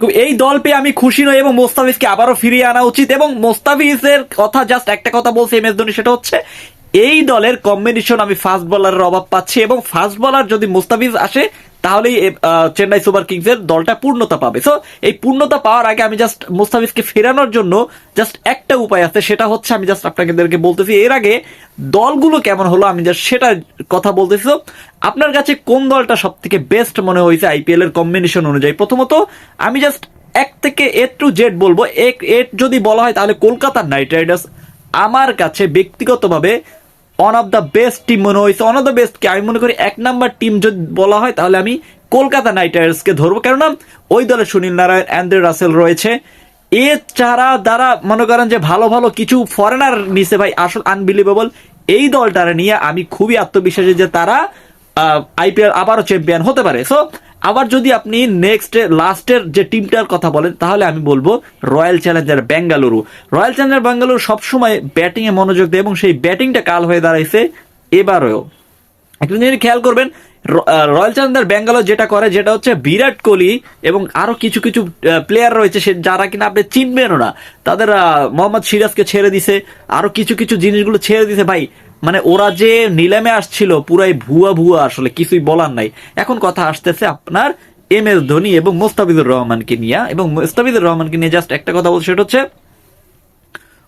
এই দল পেয়ে আমি খুশি নই এবং মোস্তাফিজকে আবারও ফিরিয়ে আনা উচিত এবং মোস্তাফিজের কথা জাস্ট একটা কথা বলছে এম এস ধোনি, সেটা হচ্ছে এই দলের কম্বিনেশন আমি ফাস্ট বলারের অভাব পাচ্ছি এবং ফাস্ট বলার যদি মোস্তাফিজ আসে, তাহলেই চেন্নাই সুপার কিংস এর দলটা পূর্ণতা পাবে। সো এই পূর্ণতা পাওয়ার আগে আমি জাস্ট মোস্তাফিজকে ফেরানোর জন্য জাস্ট একটা উপায় আছে, সেটা হচ্ছে আমি জাস্ট আপনাদেরকে বলতেছি, এর আগে দলগুলো কেমন হলো আমি জাস্ট সেটা কথা বলতেছি। আপনার কাছে কোন দলটা সব থেকে বেস্ট মনে হয়েছে আইপিএল এর কম্বিনেশন অনুযায়ী? প্রথমত, আমি জাস্ট এক থেকে এ টু জেড বলব। এক এ যদি বলা হয়, তাহলে কলকাতা নাইট রাইডার্স আমার কাছে ব্যক্তিগতভাবে one of the best team মনে হয়েছে ওয়ান অফ দ্য বেস্ট কি। আমি মনে করি এক নাম্বার টিম যদি বলা হয়, তাহলে আমি কলকাতা নাইট রাইডার্সকে ধরবো। কেননা ওই দলে সুনীল নারায়ণ অ্যান্ড্রে রাসেল রয়েছে। এছাড়া দ্বারা মনে করেন যে ভালো ভালো কিছু ফরেনার নিছে ভাই, আসল আনবিলিভেবল এই দলটারে নিয়ে আমি খুবই আত্মবিশ্বাসী যে তারা আইপিএল আবারও চ্যাম্পিয়ন হতে পারে। সো আবার যদি আপনি নেক্সট লাস্টের যে টিমটার কথা বলেন, তাহলে আমি বলব royal challenger Bengaluru royal challenger Bengaluru সবসময় ব্যাটিং এ মনোযোগ দেয় এবং সেই ব্যাটিংটা কাল হয়ে দাঁড়াইছে এবারেও। একটু জিনিস খেয়াল করবেন রয়্যাল চ্যালেঞ্জার ব্যাঙ্গালোর যেটা করে, যেটা হচ্ছে বিরাট কোহলি এবং আরও কিছু কিছু প্লেয়ার রয়েছে সে, যারা কিনা আপনি চিনবেনও না। তাদের মোহাম্মদ সিরাজকে ছেড়ে দিছে, আরও কিছু কিছু জিনিসগুলো ছেড়ে দিছে। ভাই মানে ওরা যে নিলামে আসছিল, পুরাই ভুয়া ভুয়া আসলে, কিছুই বলার নাই। এখন কথা আসতেছে আপনার এম এস ধোনি এবং মোস্তাফিজুর রহমানকে নিয়ে। এবং মোস্তাফিজুর রহমানকে নিয়ে জাস্ট একটা কথা বলছে, সেটা হচ্ছে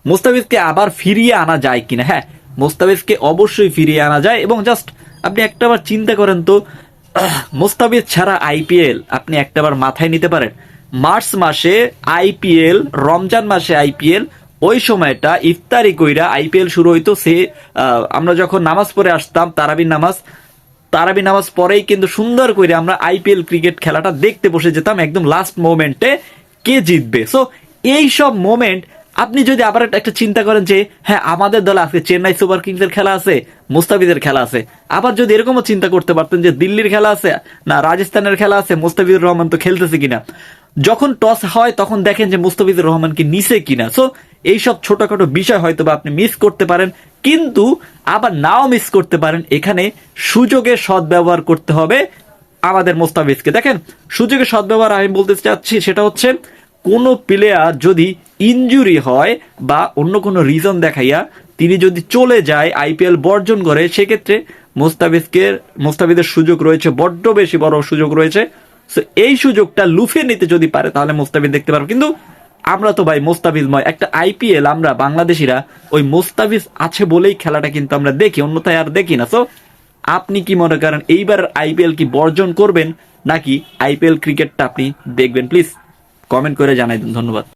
মোস্তাফিজকে আবার ফিরিয়ে আনা যায় কিনা। হ্যাঁ মোস্তাফিজকে অবশ্যই ফিরিয়ে আনা যায় এবং জাস্ট আপনি একটাবার চিন্তা করেন তো, মোস্তাফিজ ছাড়া আইপিএল আপনি একটাবার মাথায় নিতে পারেন। মার্চ মাসে আইপিএল রমজান মাসে আইপিএল ওই সময়টা ইফতারি কইরা আইপিএল শুরু হইতো সে আমরা যখন নামাজ পড়ে আসতাম, তারাবির নামাজ তারাবি নামাজ পরেই কিন্তু সুন্দর করে আমরা আইপিএল ক্রিকেট খেলাটা দেখতে বসে যেতাম একদম লাস্ট মোমেন্টে কে জিতবে। সো এই সব মোমেন্ট আপনি যদি আবার একটা চিন্তা করেন যে হ্যাঁ আমাদের দলে আজকে চেন্নাই সুপার কিংসের খেলা আছে, মুস্তাফিজের খেলা আছে। আবার যদি এরকমও চিন্তা করতে পারতেন যে, দিল্লির খেলা আছে, না, রাজস্থানের খেলা আছে, মুস্তাফিজুর রহমান তো খেলতেছে কিনা। যখন টস হয়, তখন দেখেন যে, মুস্তাফিজুর রহমানকে নিচে কিনা। সো এইসব ছোটখাটো বিষয় হয়তো বা আপনি মিস করতে পারেন কিন্তু আবার নাও মিস করতে পারেন। এখানে সুযোগের সদ্ব্যবহার করতে হবে আমাদের মোস্তাফিজকে। দেখেন সুযোগের সদ্ব্যবহার আমি বলতে চাচ্ছি সেটা হচ্ছে কোনো প্লেয়ার যদি ইনজুরি হয় বা অন্য কোনো রিজন দেখাইয়া তিনি যদি চলে যায় আইপিএল বর্জন করে সেক্ষেত্রে মোস্তাফিজকে মোস্তাফিজের সুযোগ রয়েছে বড্ড বেশি বড় সুযোগ রয়েছে। So, এই সুযোগটা লুফে নিতে যদি পারে তাহলে মোস্তাফিজ দেখতে পারব। কিন্তু আমরা তো ভাই মোস্তাফিজময় একটা আইপিএল আমরা বাংলাদেশিরা, ওই মোস্তাফিজ আছে বলেই খেলাটা কিন্তু আমরা দেখি, অন্যথায় আর দেখি না। তো আপনি কি মনে করেন এইবার আইপিএল কি বর্জন করবেন, নাকি আইপিএল ক্রিকেটটা আপনি দেখবেন? প্লিজ কমেন্ট করে জানাই দিন, ধন্যবাদ।